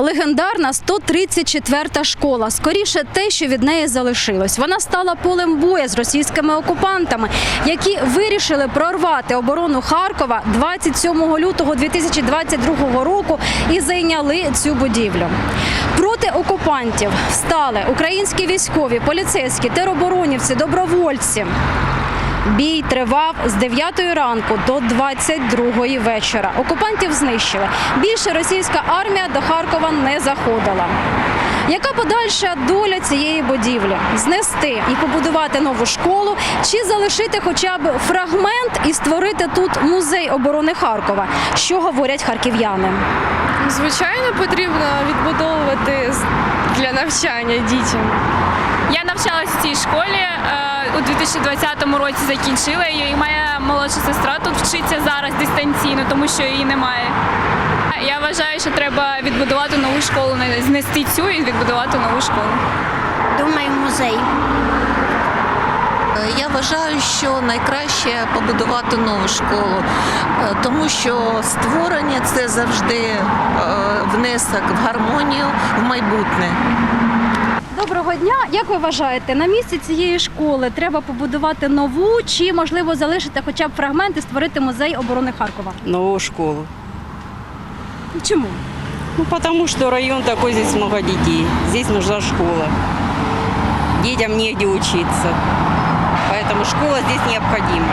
Легендарна 134-та школа. Скоріше те, що від неї залишилось. Вона стала полем бою з російськими окупантами, які вирішили прорвати оборону Харкова 27 лютого 2022 року і зайняли цю будівлю. Проти окупантів стали українські військові, поліцейські, тероборонівці, добровольці. Бій тривав з 9 ранку до 22 вечора. Окупантів знищили. Більше російська армія до Харкова не заходила. Яка подальша доля цієї будівлі? Знести і побудувати нову школу, чи залишити хоча б фрагмент і створити тут музей оборони Харкова? Що говорять харків'яни? Звичайно, потрібно відбудовувати навчання дітям. Я навчалась в цій школі е, у 2020 році. Закінчила її. І моя молодша сестра тут вчиться зараз дистанційно, тому що її немає. Я вважаю, що треба відбудувати нову школу, знести цю і відбудувати нову школу. Думаю, музей. Е, Я вважаю, що найкраще побудувати нову школу, е, тому що створення це завжди е, в гармонію в майбутнє. Доброго дня. Як ви вважаєте, на місці цієї школи треба побудувати нову, чи можливо залишити хоча б фрагмент і створити музей оборони Харкова? новую школу. Чому? Ну, потому что район такой, здесь много детей. Здесь нужна школа. Детям негде учиться. Поэтому школа здесь необходима.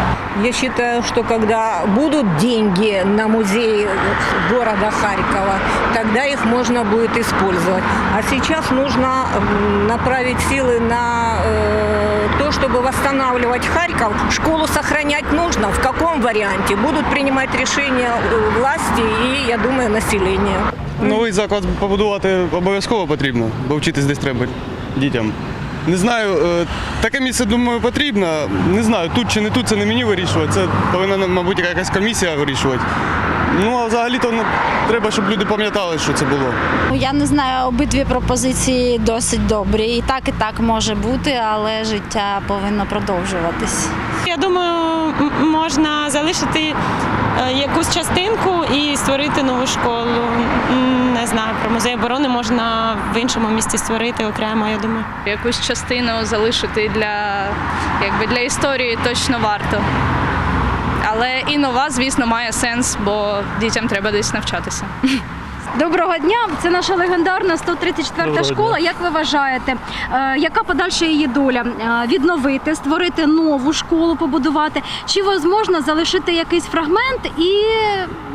Я считаю, что когда будут деньги на музей города Харькова, тогда их можно будет использовать. А сейчас нужно направить силы на э, то, чтобы восстанавливать Харьков. Школу сохранять нужно. В каком варианте? Будут принимать решения э, власти и, я думаю, население. Новий заклад побудувати обов'язково потрібно, бо вчитись десь треба дітям. Не знаю, е, таке місце, думаю, потрібно. Не знаю, тут чи не тут, це не мені вирішувати. Це повинна, мабуть, якась комісія вирішувати. Ну, а взагалі-то ну, треба, щоб люди пам'ятали, що це було. Ну, Я не знаю, обидві пропозиції досить добрі. І так, і так може бути, але життя повинно продовжуватись. Я думаю, можна залишити е, якусь частинку і створити нову школу. Про музей оборони можна в іншому місті створити окремо, я думаю. якусь частину залишити для, якби для історії точно варто. Але і нова, звісно, має сенс, бо дітям треба десь навчатися. Доброго дня. Це наша легендарна 134-та школа. Як ви вважаєте, е, яка подальша її доля? Е, Відновити, створити нову школу, побудувати? Чи можна залишити якийсь фрагмент і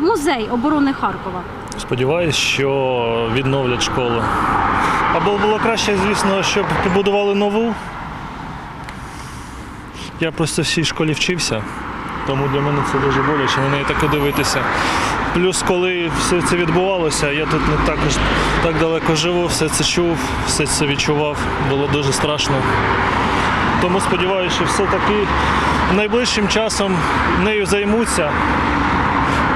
музей оборони Харкова? Сподіваюсь, що відновлять школу. Або було краще, звісно, щоб побудували нову. Я просто в цій школі вчився, тому для мене це дуже боляче на неї так дивитися. Плюс, коли все це відбувалося, я тут не також так далеко живу, все це чув, все це відчував, було дуже страшно. Тому сподіваюся, що все-таки найближчим часом нею займуться.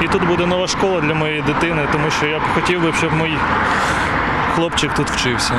І тут буде нова школа для моєї дитини, тому що я б хотів би, щоб мій хлопчик тут вчився.